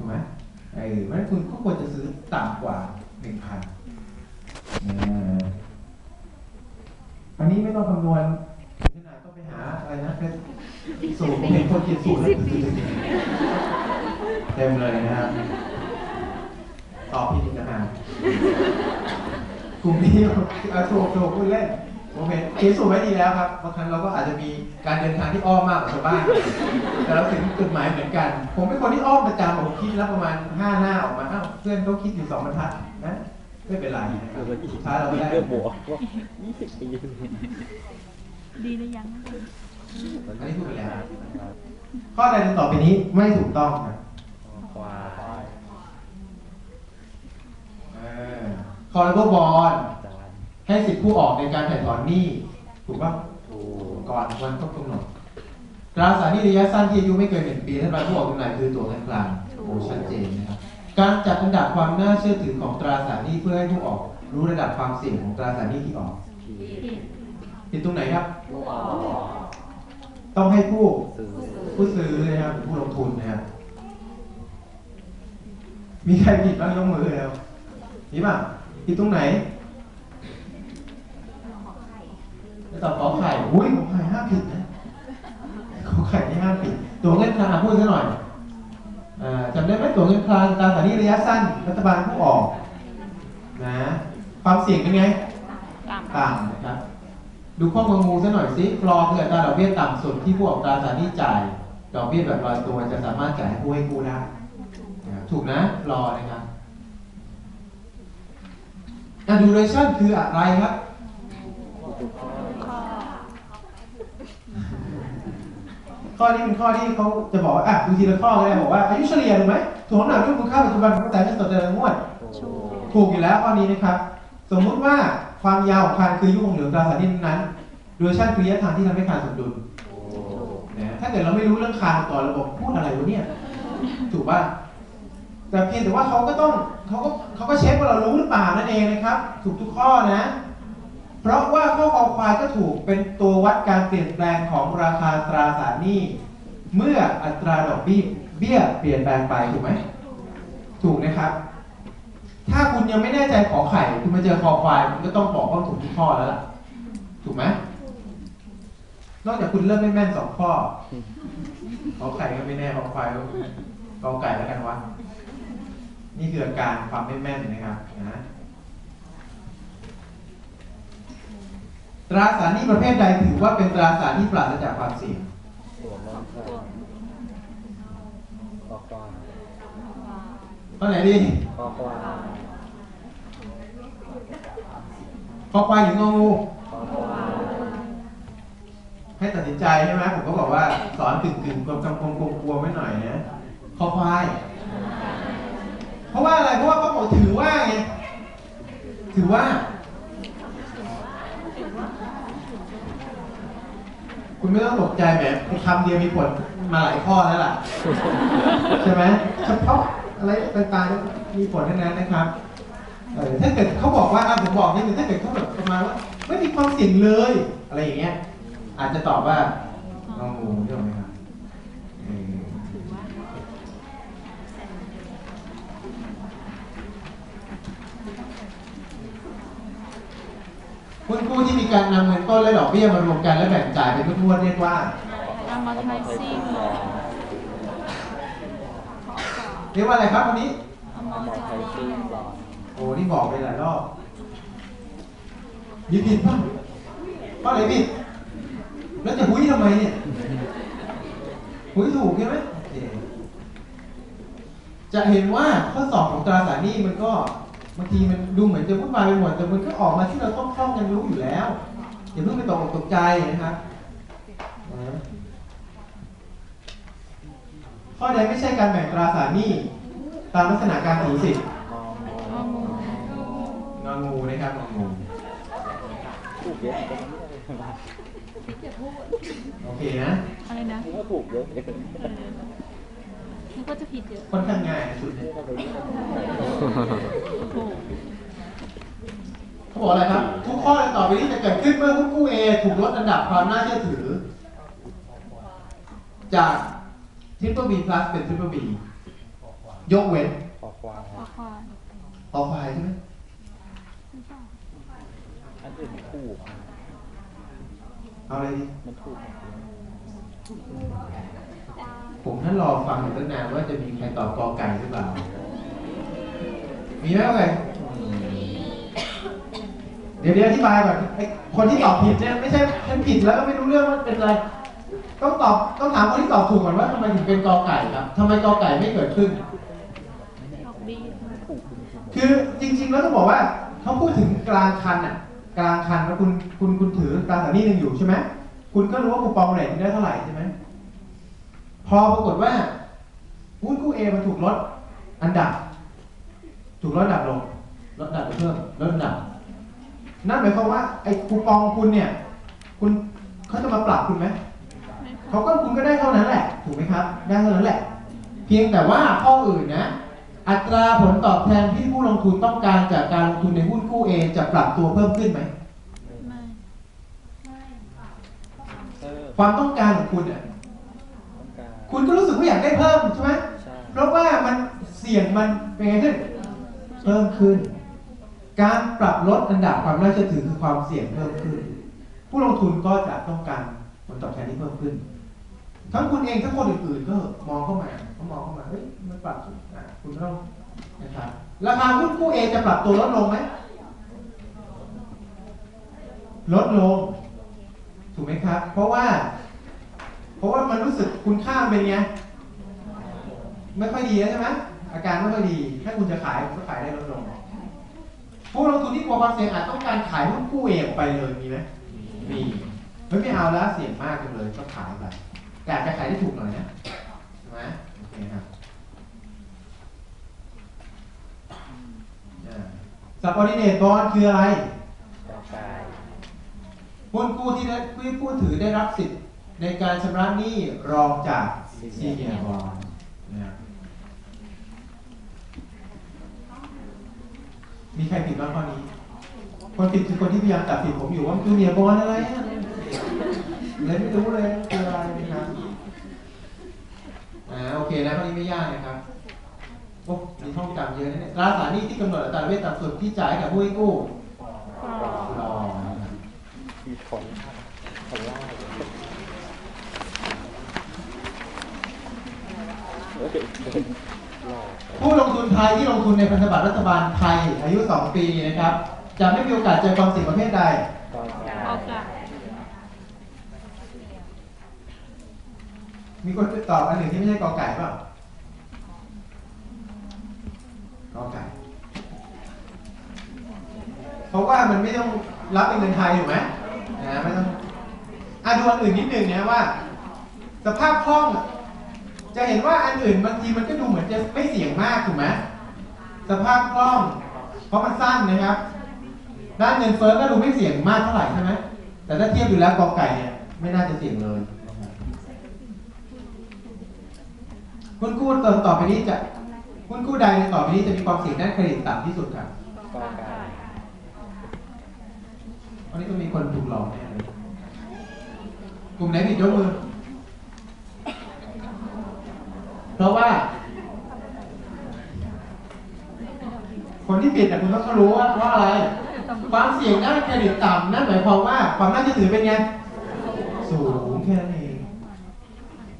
ถูกไหมเออเพราะฉะนั้นคุณก็ควรจะซื้อต่ำกว่าหนึ่งพันอันนี้ไม่ต้องคำนวณถึงขนาดต้องไปหาอะไรนะเป็นสูตรผมเห็นคนเขียนสูตรแล้วเต็มเลยนะครับตอบผิดอีกนะฮะกลุ่มนี้เอาโชว์โชว์พูดเล่น ผมเห็นเขียนสูตรไว้ดีแล้วครับบางครั้งเราก็อาจจะมีการเดินทางที่อ้อมมากกว่าชาวบ้านแต่เราถึงจุดหมายเหมือนกัน ผมเป็นคนที่อ้อมประจำผมคิดแล้วประมาณห้าหน้าออกมาอ้าวเพื่อนเขาคิดอยู่สองบรรทัดนะไม่เป็นไรนะครับสุดท้ายเราก็ได้เรื่องบวกว่ายี่สิบปีดีหรือยังอันนี้พูดไปแล้วข้อใดต่อไปนี้ไม่ถูกต้องครับควายเออคอร์บอลจาน ให้สิทธิผู้ออกในการถ่ายถอนหนี้ถูกป่ะถูกก่อนวันครบกำหนดตราสารหนี้ระยะสั้นที่อายุไม่เกินหนึ่งปีท่านประธานผู้ออกจำหน่ายคือตัวกลางกลางโอ้ชัดเจนนะครับการจัดอันดับความน่าเชื่อถือของตราสารหนี้เพื่อให้ผู้ออกรู้ระดับความเสี่ยงของตราสารหนี้ที่ออกผีผิดตรงไหนครับ ต้องให้ผู้ผู้ซื้อนะครับผู้ลงทุนนะครับมีใครผิดบ้างยกมือแล้วมีป่ะผิดตรงไหนจะ ตอบขอไข่อุ้ยขอไข่ห้ามผิดนะขอไข่นี่ห้ามผิด ตัวเงินคลังอะพูดซะหน่อยอ่าจำได้ไหมตัวเงินคลังตราสารหนี้ระยะสั้น รัฐบาลผู้ออกนะความเสี่ยงเป็นไง ต่ำต่ำนะครับ ดูข้อมูลงูซะหน่อยสิฟลอร์คืออัตราดอกเบี้ยต่ำสุดที่ผู้ออกตราสารหนี้จ่าย ดอกเบี้ยแบบลอยตัวจะสามารถจ่ายให้ผู้ให้กู้ได้นะครับถูกนะฟลอร์นะครับ a duration คืออะไรครับ ข้อ ข้อนี้เป็นข้อที่เขาจะบอกว่าอะดูทีละข้อก็ได้บอกว่าอายุเฉลี่ยถูกไหมถ่วงน้ำหนักด้วยมูลค่าปัจจุบันของกระแสเงินสดแต่ละงวดชูถูกอยู่แล้วข้อนี้นะครับ สมมุติว่าความยาวของคานคืออายุของเหลืองตราสารหนี้นั้นดูชั่นคือระยะทางที่ทำให้คานสมดุลนะถ้าเกิดเราไม่รู้เรื่องคานก่อนระบบพูดอะไรวะเนี่ยถูกป่ะแต่เพียงแต่ว่าเขาก็ต้องเขาก็เขาก็เช็คว่าเรารู้หรือเปล่านั่นเองนะครับ ถูกทุกข้อนะ เพราะว่าข้อคอควายก็ถูกเป็นตัววัดการเปลี่ยนแปลงของราคาตราสารหนี้เมื่ออัตราดอกเบี้ยเบี้ยเปลี่ยนแปลงไปถูกไหมถูกนะครับ ถ้าคุณยังไม่แน่ใจขอไข่คุณมาเจอคอควายคุณก็ต้องบอกว่าถูกทุกข้อแล้วล่ะ ถูกไหมนอกจากคุณเริ่มไม่แม่นสองข้อขอไข่ก็ไม่แน่ขอควายก็กอไก่แล้วกันวะนี่คืออาการความไม่แม่นนะครับนะ ตราสารหนี้ประเภทใดถือว่าเป็นตราสารที่ปราศจากความเสี่ยงข้อไหนดีคอควายคอควายหรืององูให้ตัดสินใจใช่ไหมผมก็บอกว่าสอนกึ่งกึ่งกลมกำกลมกลมกลัวไว้หน่อยนะคอควาย เพราะว่าอะไรเพราะว่าเขาบอกถือว่าไงถือว่า คุณไม่ต้องตกใจแหมคำเดียวมีผลมาหลายข้อแล้วล่ะ ใช่ไหมเฉพาะอะไรต่างๆมีผลทั้งนั้นนะครับเออถ้าเกิดเขาบอกว่าอะผมบอกนิดนึงถ้าเกิดเขาแบบประมาณว่าไม่มีความเสี่ยงเลย อะไรอย่างเงี้ย อาจจะตอบว่างองูใช่ไหมครับเออ คุณกู้ที่มีการนำเงินต้นและดอกเบี้ยมารวมกันและแบ่งจ่ายเป็นงวดๆเรียกว่าอามาไทซิ่งเรียกว่าอะไรครับวันนี้อาหมมาอไทไทยซิ่ซิ่งงหลอดโอ้นี่บอกไปหลายรอบมีผิดป่ะข้อไหนผิดแล้วจะหุ้ยทำไมเนี่ยหุ้ยถูกใช่ไหมโอเคจะเห็นว่าข้อสอบของตราสารหนี้มันก็ บางทีมันดูเหมือนจะวุ่นวายไปหมดแต่มันก็ออกมาที่เราต้องคล่องกันรู้อยู่แล้วอย่าเพิ่งไปตกอกตกใจนะครับนะข้อใดไม่ใช่การแบ่งตราสารหนี้ตามลักษณะการถือสิทธิ์มองมงองูงองูนะครับงองูถูกเยอะจังโอเคนะอะไรนะนี่ก็ถูกเยอะเลยเออ มันก็จะผิดเยอะค่อนข้างง่ายสุดเลยนี่ก็ไปที่ถูกเขาบอกอะไรครับ ทุกข้อในต่อไปนี้จะเกิดขึ้นเมื่อผู้กู้ A ถูกลดอันดับความน่าเชื่อถือ จาก Triple B plus เป็น Triple B ยกเว้นคอควายคอควายคอควายใช่ไหมหรือเปล่าอันอื่นมันถูกเอาอะไรดีมันถูก ผมท่านรอฟังอยู่ตั้งนานว่าจะมีใครตอบกอไก่หรือเปล่า มีไหมกอไก่เดี๋ยวเดี๋ยวอธิบายก่อนไอ้คนที่ตอบผิดเนี่ยไม่ใช่ฉันผิดแล้วก็ไม่รู้เรื่องว่าเป็นอะไร ต้องตอบต้องถามคนที่ตอบถูกก่อนว่าทำไมถึงเป็นกอไก่ครับทำไมกอไก่ไม่เกิดขึ้นดอกบีถูกคือจริง ๆ แล้วต้องบอกว่าเขาพูดถึงกลางคันอะ กลางคันแล้วคุณคุณคุณถือกลางสถานีหนึ่งอยู่ใช่ไหมคุณก็รู้ว่าคูปองเรทคุณได้เท่าไหร่ใช่ไหม พอปรากฏว่าหุ้นคู่เอมันถูกลดอันดับ ถูกลดอันดับลงลดอันดับไปเพิ่มลดอันดับ นั่นหมายความว่าไอ้คูปองคุณเนี่ย คุณเขาจะมาปรับคุณไหมไม่เขาก็คุณก็ได้เท่านั้นแหละ ถูกไหมครับ ได้เท่านั้นแหละ เพียงแต่ว่าข้ออื่นนะ อัตราผลตอบแทนที่ผู้ลงทุนต้องการจากการลงทุนในหุ้นกู้เอจะปรับตัวเพิ่มขึ้นไหมไม่เออความต้องการของคุณอะต้องการ คุณก็รู้สึกว่าอยากได้เพิ่มใช่ไหมใช่เพราะว่ามันเสี่ยงมันเป็นไงขึ้นเพิ่มขึ้น การปรับลดอันดับความน่าเชื่อถือคือความเสี่ยงเพิ่มขึ้น ผู้ลงทุนก็จะต้องการผลตอบแทนที่เพิ่มขึ้น ทั้งคุณเองทั้งคนอื่นๆก็มองเข้ามาเขามองเข้ามาเฮ้ยมันปรับอะคุณก็ต้องนะครับราคาหุ้นกู้เอจะปรับตัวลดลงไหมลดลงถูกไหมครับ เพราะว่า เพราะว่ามันรู้สึกคุณค่าเป็นไงไม่ค่อยดีใช่ไหมอาการไม่ค่อยดี ถ้าคุณจะขายคุณก็ขายได้ลดลงผู้ลงทุนที่กลัวความเสี่ยงอาจต้องการขายหุ้นกู้เองไปเลยมีไหมมีเฮ้ยไม่เอาแล้วเสี่ยงมากจังเลยก็ขายไปแต่จะขายได้ถูกหน่อยนะใช่ไหมโอเคครับสับออดิเนตบอลคืออะไรกอไก่หุ้นกู้ที่ได้ผู้ผู้ถือได้รับสิทธิ์ ในการชำระหนี้รองจากซีเนียร์บอลนะครับมีใครผิดบ้างข้อนี้ คนผิดคือคนที่พยายามจับผิดผมอยู่ว่าจูเนียร์บอลอะไรอะเลยไม่รู้เลยคืออะไรนะครับอ่าโอเคนะข้อนี้ไม่ยากนะครับโอ้มีท่องจำเยอะนะเนี่ยตราสารหนี้ที่กำหนดอัตราเบี้ยต่ำสุดที่จ่ายกับผู้ให้กู้รอมีผลผลล่าเฮ้ยหล่อ ผู้ลงทุนไทยที่ลงทุนในพันธบัตรรัฐบาลไทย อายุ 2 ปีนะครับจะไม่มีโอกาสเจอความเสี่ยงประเภทใดกอไก่ออกจากมีคนตอบอันหนึ่งที่ไม่ใช่กอไก่เปล่ากอไก่เพราะว่ามันไม่ต้องรับเป็นเงินไทยถูกไหมนะไม่ต้องอะดูอันอื่นนิดหนึ่งนะว่า สภาพคล่องอะ จะเห็นว่าอันอื่นบางทีมันก็ดูเหมือนจะไม่เสี่ยงมากถูกไหมสภาพคล่อง เพราะมันสั้นนะครับ ด้านเงินเฟ้อก็ดูไม่เสี่ยงมากเท่าไหร่ใช่ไหมแต่ถ้าเทียบดูแล้วกอไก่เนี่ยไม่น่าจะเสี่ยงเลยนะครับหุ้นกู้ต่อต่อไปนี้จะหุ้นกู้ใดต่อไปนี้จะมีความเสี่ยงด้านเครดิตต่ำที่สุดครับกอไก่วันนี้ต้องมีคนถูกหลอกแน่เลยกลุ่มไหนผิดยกมือ เพราะว่า คนที่ผิดแต่คุณต้องรู้ว่าว่าอะไร ความเสี่ยงด้านเครดิตต่ำนั่นหมายความว่า ความน่าเชื่อถือเป็นไง สูงแค่นั้นเอง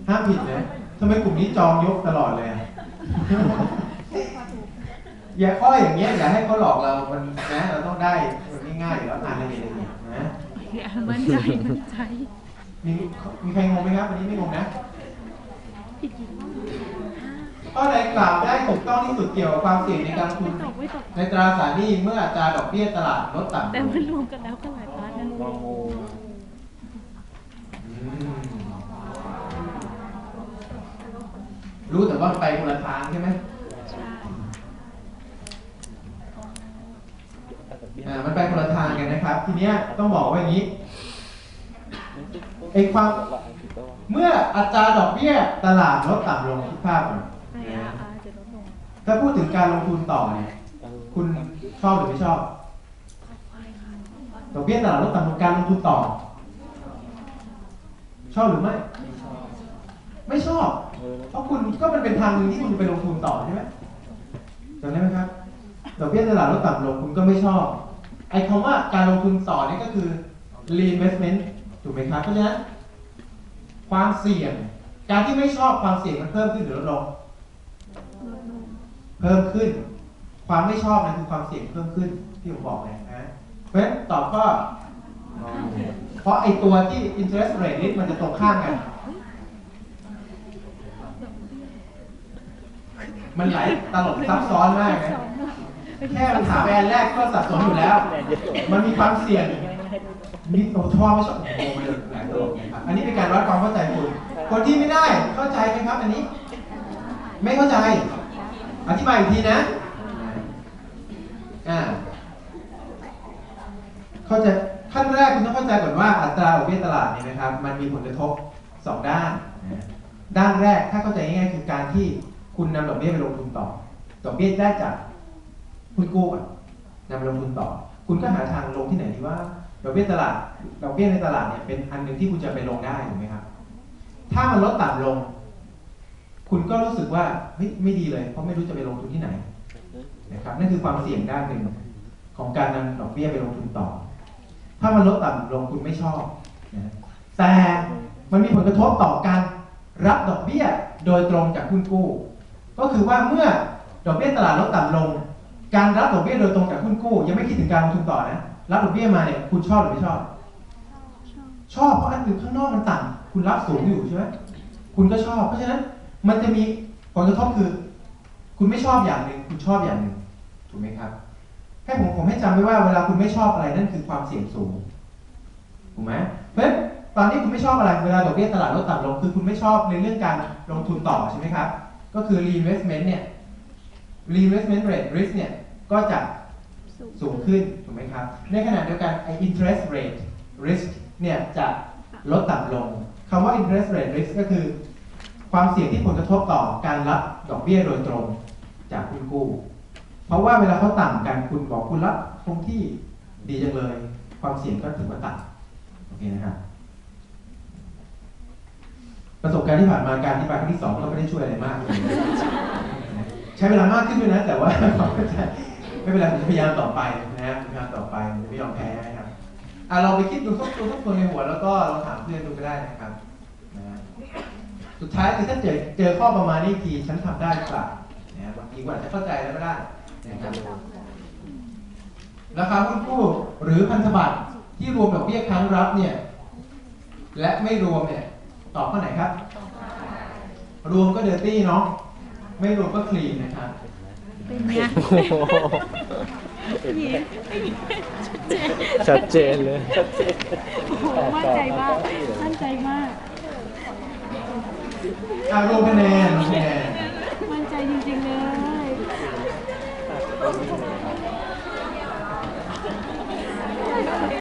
ห้ามผิดนะทำไมกลุ่มนี้จองยกตลอดเลยอะอย่าข้ออย่างเงี้ยอย่าให้เขาหลอกเรามันนะเราต้องได้มันง่ายๆอยู่แล้วอ่านละเอียดละเอียดนะอย่ามั่นใจมั่นใจมีมีใครงงไหมครับวันนี้ไม่งงนะผิดกี่ ข้อข้อใดกล่าวได้ถูกต้องที่สุดเกี่ยวกับความเสี่ยงในการลงทุไม่นตกไม่ตกในตราสารหนี้เมื่ออัตราดอกเบี้ยตลาดลดต่ำแต่มันรวมกันแล้วก็หลายพาร์ทนะงองูอืมรู้แต่ว่าไปคนละทางใช่ไหมใช่แต่ดอกเบี้ยอ่ามันไปคนละทางกันนะครับ ทีเนี้ยต้องบอกว่าอย่างนี้มันคือไอ้ความหลายผิดตัว เมื่ออัตราดอกเบี้ยตลาดลดต่ำลงคิดภาพก่อนไออาร์อาร์จะลดลงถ้าพูดถึงการลงทุนต่อเนี่ยเออคุณชอบหรือไม่ชอบ ดอกเบี้ยตลาดลดต่ำลงการลงทุนต่อ ชอบหรือไม่ ไม่ชอบไม่ชอบเออเพราะคุณก็มันเป็นทางหนึ่งที่คุณจะไปลงทุนต่อใช่ไหมใจำได้ไหมครับ ดอกเบี้ยตลาดลดต่ำลงคุณก็ไม่ชอบ ไอ้คำว่าการลงทุนต่อนี่ก็คือ reinvestment ถูกไหมครับ เพราะฉะนั้น ความเสี่ยง การที่ไม่ชอบความเสี่ยงมันเพิ่มขึ้นหรือลดลง เพิ่มขึ้น ความไม่ชอบนั่นคือความเสี่ยงเพิ่มขึ้นที่ผมบอกเลยนะเพราะฉะนั้นตอบก็เพราะไอตัวที่ interest rate นี่มันจะตรงข้ามกัน มันหลายตลกซับซ้อนมากนะแค่มันถามแอนแรกก็สับสนอยู่แล้ว มันมีความเสี่ยง มีตัวชอบไม่ชอบโอ้โห อันนี้เป็นการวัดความเข้าใจคุณคนที่ไม่ได้เข้าใจไหมครับ อันนี้ ไม่เข้าใจ อธิบายอีกทีนะอ่าเข้าใจขั้นแรกคุณต้องเข้าใจก่อนว่าอัตราดอกเบี้ยตลาดเนี่ยนะครับ มันมีผลกระทบสองด้านนะด้านแรกถ้าเข้าใจง่ายๆคือการที่คุณนำดอกเบี้ยไปลงทุนต่อ ดอกเบี้ยได้จากคุณกู้ก่อนนำไปลงทุนต่อ คุณก็หาทางลงที่ไหนดีว่าดอกเบี้ยตลาด ดอกเบี้ยในตลาดเนี่ยเป็นอันหนึ่งที่คุณจะไปลงได้ถูกไหมครับ ถ้ามันลดต่ำลง คุณก็รู้สึกว่าเฮ้ยไม่ดีเลย เพราะไม่รู้จะไปลงทุนที่ไหนนะครับนั่นคือความเสี่ยงด้านหนึ่งของการนำดอกเบี้ยไปลงทุนต่อ ถ้ามันลดต่ำลงคุณไม่ชอบนะแต่มันมีผลกระทบต่อการรับดอกเบี้ยโดยตรงจากหุ้นกู้ ก็คือว่าเมื่อดอกเบี้ยตลาดลดต่ำลง การรับดอกเบี้ยโดยตรงจากหุ้นกู้ ยังไม่คิดถึงการลงทุนต่อนะ รับดอกเบี้ยมาเนี่ยคุณชอบหรือไม่ชอบ ชอบเพราะอันอื่นข้างนอกมันต่ำคุณรับสูงอยู่ใช่ไหมคุณก็ชอบ เพราะฉะนั้นมันจะมีผลกระทบคือ คุณไม่ชอบอย่างหนึ่งคุณชอบอย่างหนึ่งถูกไหมครับให้ผมผมให้จำไว้ว่าเวลาคุณไม่ชอบอะไรนั่นคือความเสี่ยงสูงถูกไหมเพราะฉะนั้นตอนนี้คุณไม่ชอบอะไรเวลาดอกเบี้ยตลาดลดต่ำลงคือคุณไม่ชอบในเรื่องการลงทุนต่อใช่ไหมครับ ก็คือ reinvestment เนี่ย reinvestment rate risk เนี่ยก็จะสูงขึ้นถูกไหมครับ ในขณะเดียวกันไอ้ interest rate risk เนี่ยจะลดต่ำลงคำว่า interest rate risk ก็คือ ความเสี่ยงที่ผลกระทบต่อการรับดอกเบี้ยโดยตรงจากคุณกู้ เพราะว่าเวลาเขาต่ำกันคุณบอกคุณรับคงที่ดีจังเลย ความเสี่ยงก็ถือว่าต่ำโอเคนะครับประสบการณ์ที่ผ่านมาการที่ไปครั้งที่สองก็ไม่ได้ช่วยอะไรมาก ใช้เวลามากขึ้นด้วยนะ แต่ว่าไม่เป็นไรผมจะพยายามต่อไปนะครับพยายามต่อไปจะไม่ยอมแพ้นะครับ อะเราไปคิดดูทุกตัวทุกตัวในหัวแล้วก็เราถามเพื่อนดูก็ได้นะครับนะสุดท้ายคือถ้าเจอเจอข้อประมาณนี้ทีฉันทำได้เปล่านะบางทีกว่าจจะเข้าใจแล้วก็ได้นะครับราคาหุ้นกู้หรือพันธบัตรที่รวมดอกเบี้ยครั้งรับเนี่ยและไม่รวมเนี่ยตอบข้อไหนครับ รวมก็เดอร์ตี้เนาะไม่รวมก็คลีนนะครับเป็นไง ชัดเจนเลยโอ้โหมั่นใจมากมั่นใจมากอารมณ์คะแนนมั่นใจจริงๆเลย